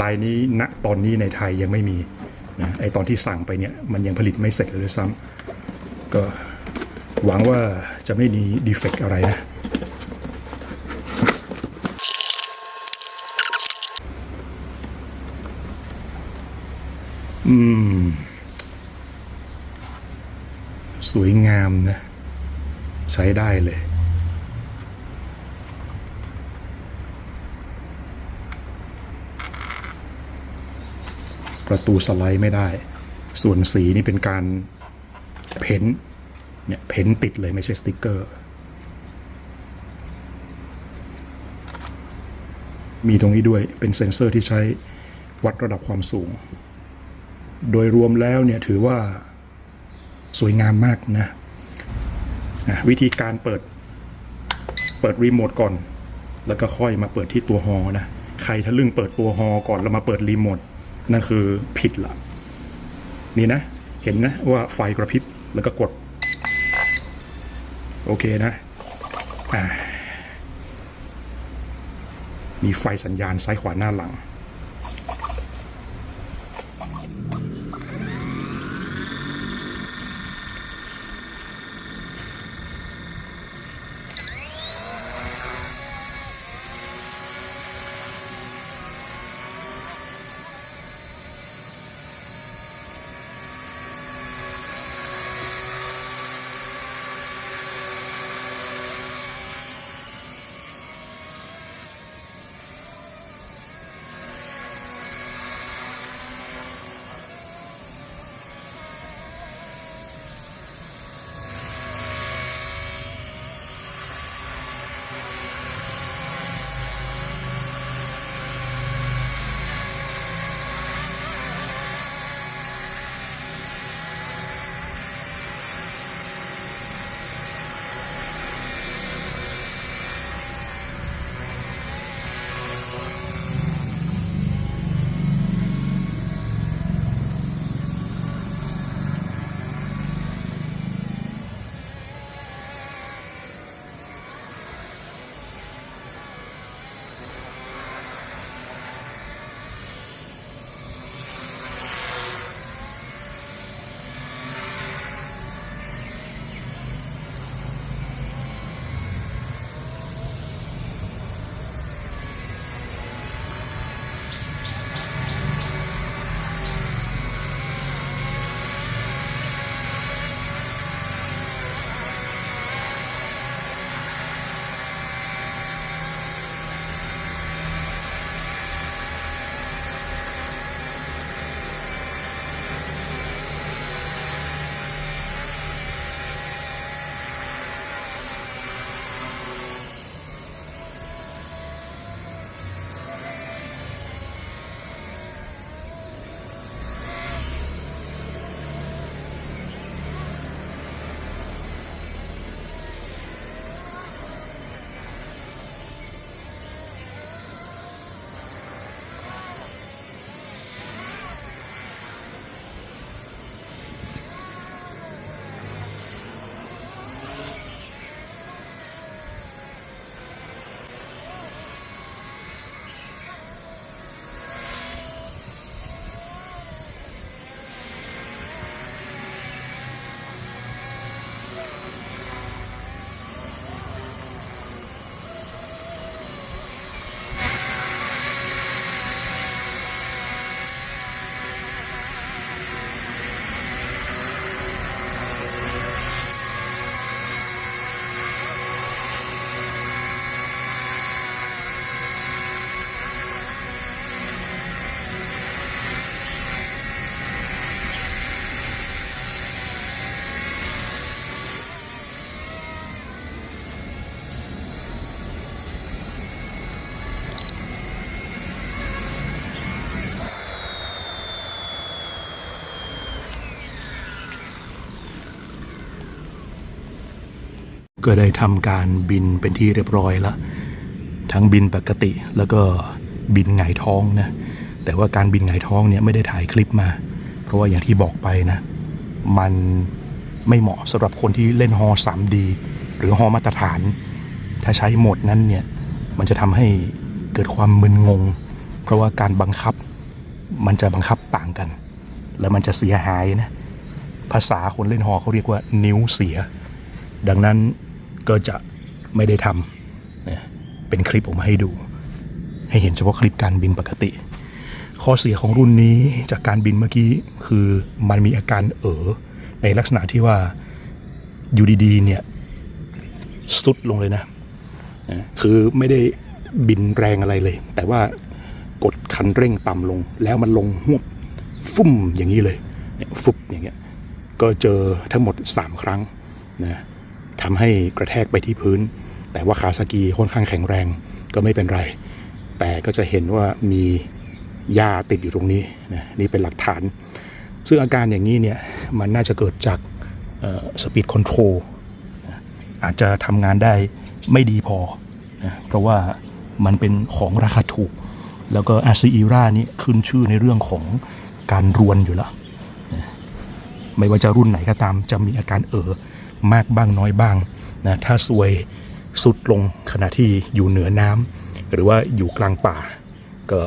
ลายนี้ณตอนนี้ในไทยยังไม่มีนะไอตอนที่สั่งไปเนี่ยมันยังผลิตไม่เสร็จเลยด้วยซ้ำก็หวังว่าจะไม่มีดีเฟกต์อะไรนะอืม สวยงามนะ ใช้ได้เลย ประตูสไลด์ไม่ได้ ส่วนสีนี่เป็นการเพ้นท์เนี่ยเพ้นท์ติดเลยไม่ใช่สติกเกอร์ มีตรงนี้ด้วยเป็นเซ็นเซอร์ที่ใช้วัดระดับความสูง โดยรวมแล้วเนี่ยถือว่าสวยงามมากนะนะวิธีการเปิดเปิดรีโมทก่อน แล้วก็ค่อยมาเปิดที่ตัวฮอนะ ใครทะลึ่งเปิดตัวฮอก่อนแล้วมาเปิดรีโมท นั่นคือผิดละนี่นะ เห็นนะว่าไฟกระพริบแล้วก็กด โอเคนะมีไฟสัญญาณซ้ายขวาหน้าหลัง ก็ได้ทำการบินเป็นที่เรียบร้อยแล้ว ทั้งบินปกติแล้วก็บินหงท้องนะ แต่ว่าการบินหงท้องเนี่ยไม่ได้ถ่ายคลิปมา เพราะว่าอย่างที่บอกไปนะ มันไม่เหมาะสำหรับคนที่เล่นฮอ 3D หรือฮอมาตรฐาน ถ้าใช้โหมดนั้นเนี่ย มันจะทำให้เกิดความมึนงง เพราะว่าการบังคับ มันจะบังคับต่างกัน แล้วมันจะเสียหายนะ ภาษาคนเล่นฮอเขาเรียกว่านิ้วเสีย ดังนั้น ก็จะไม่ได้ทำนะเป็นคลิปออกมาให้ดู ให้เห็นเฉพาะคลิปการบินปกติ ข้อเสียของรุ่นนี้จากการบินเมื่อกี้คือมันมีอาการเอ๋อในลักษณะที่ว่าอยู่ดีๆเนี่ยสุดลงเลยนะคือไม่ได้บินแรงอะไรเลย แต่ว่ากดคันเร่งต่ำลง แล้วมันลงหวบฟุ่มอย่างนี้เลยเนี่ยฟุบอย่างเงี้ยก็เจอทั้งหมด 3 ครั้งนะ ทำให้กระแทกไปที่พื้น แต่ว่าขาสกีค่อนข้างแข็งแรงก็ไม่เป็นไร แต่ก็จะเห็นว่ามีหญ้าติดอยู่ตรงนี้นะนี่เป็นหลักฐาน ซึ่งอาการอย่างนี้เนี่ยมันน่าจะเกิดจากสปีดคอนโทรลอาจจะทำงานได้ไม่ดีพอนะเพราะว่ามันเป็นของราคาถูก แล้วก็อาซีอีรานี่ขึ้นชื่อในเรื่องของการรวนอยู่แล้ว ไม่ว่าจะรุ่นไหนก็ตามจะมีอาการเออ มากบ้างน้อยบ้างนะถ้าซวยสุดลงขณะที่อยู่เหนือน้ำหรือว่าอยู่กลางป่า ก็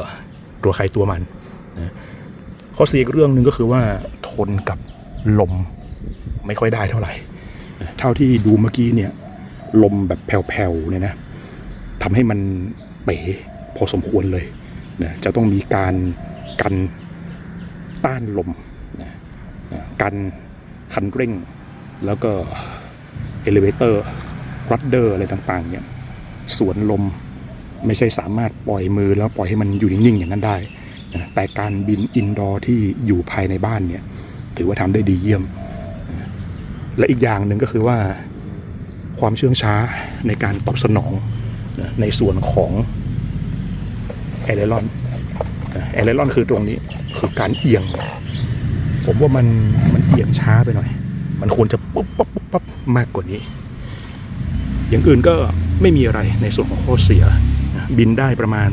ตัวใครตัวมันนะข้อเสียอีกเรื่องหนึ่งก็คือว่าทนกับลมไม่ค่อยได้เท่าไหร่ เท่าที่ดูเมื่อกี้เนี่ยลมแบบแผ่วๆเนี่ยนะทำให้มันเป๋พอสมควรเลยนะจะต้องมีการกันต้านลมนะกันคันเร่ง แล้วก็เอลิเวเตอร์รัดเดอร์อะไรต่างๆเนี่ยสวนลมไม่ใช่สามารถปล่อยมือแล้วปล่อยให้มันอยู่นิ่งๆอย่างนั้นได้นะแต่การบินอินดอร์ที่อยู่ภายในบ้านเนี่ยถือว่าทำได้ดีเยี่ยม และอีกอย่างหนึ่งก็คือว่าความเชื่องช้าในการตอบสนองนะในส่วนของแอร์เลรอนแอร์เลรอนคือตรงนี้คือการเอียง ผมว่ามันมันเอียงช้าไปหน่อย มันควรจะปุ๊บปั๊บปุ๊บปั๊บมากกว่านี้ อย่างอื่นก็ไม่มีอะไรในส่วนของข้อเสีย บินได้ประมาณ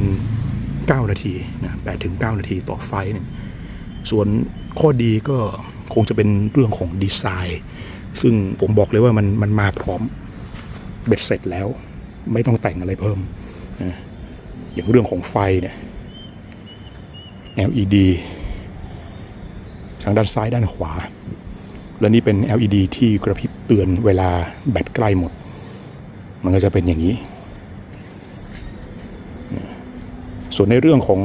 9 นาทีนะ8ถึง9นาทีต่อไฟนึ่งส่วนข้อดีก็คงจะเป็นเรื่องของดีไซน์ ซึ่งผมบอกเลยว่ามันมันมาพร้อมเบ็ดเสร็จแล้ว ไม่ต้องแต่งอะไรเพิ่ม อย่างเรื่องของไฟเนี่ย LED ทางด้านซ้ายด้านขวา และนี่เป็น LED ที่กระพริบเตือนเวลาแบตใกล้หมด มันก็จะเป็นอย่างนี้ ส่วนในเรื่องของ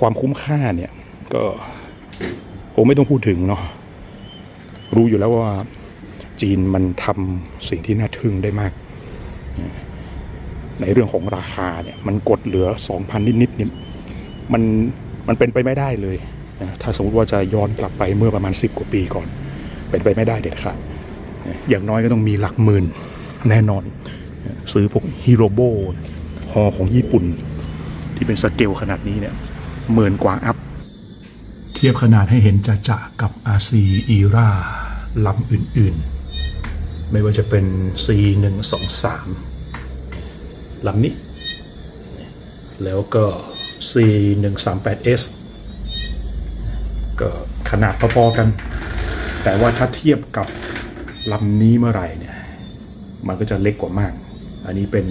ความคุ้มค่าเนี่ยก็คงไม่ต้องพูดถึงเนาะรู้อยู่แล้วว่าจีนมันทำสิ่งที่น่าทึ่งได้มาก ในเรื่องของราคาเนี่ยมันกดเหลือ 2,000 นิดๆเนี่มันมันเป็นไปไม่ได้เลย นะถ้าสมมติว่าจะย้อนกลับไปเมื่อประมาณ 10 กว่าปีก่อน เป็นไปไม่ได้เด็ดขาดนะอย่างน้อยก็ต้องมีหลักหมื่นแน่นอนนะซื้อพวกฮีโรโบฮอของญี่ปุ่น ที่เป็นสเกลขนาดนี้เนี่ยหมื่นกว่าอัพ เทียบขนาดให้เห็นจะจะกับ RC e r a ลำอื่นๆ ไม่ว่าจะเป็น C123 ลำนี้ แล้วก็ C138S ก็ขนาดพอๆกัน แต่ว่าถ้าเทียบกับลำนี้เมื่อไหร่เนี่ย มันก็จะเล็กกว่ามาก อันนี้เป็น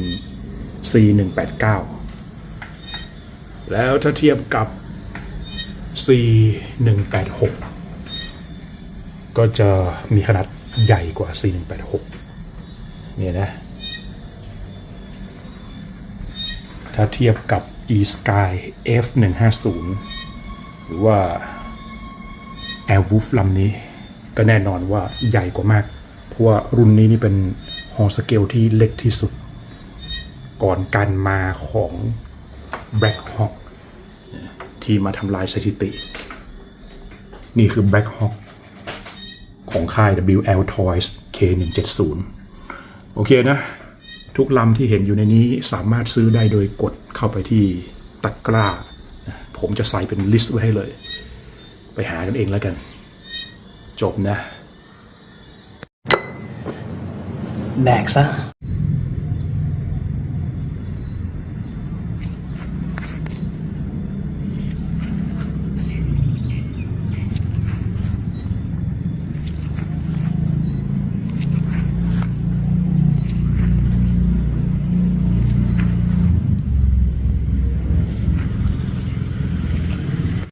C189 แล้วถ้าเทียบกับ C186 ก็จะมีขนาดใหญ่กว่า C186 เนี่ยนะ ถ้าเทียบกับ e-sky f150 หรือว่า แอร์วูฟลำนี้ ก็แน่นอนว่าใหญ่กว่ามาก เพราะว่ารุ่นนี้นี่เป็นฮอสเกลที่เล็กที่สุด ก่อนการมาของ Black Hawk ที่มาทำลายสถิติ นี่คือ Black Hawk ของค่าย WL Toys K170 โอเคนะ ทุกลำที่เห็นอยู่ในนี้สามารถซื้อได้โดยกดเข้าไปที่ตะกร้า ผมจะใส่เป็นลิสต์ไว้ให้เลย ไปหากันเองแล้วกัน จบนะ แบกซะ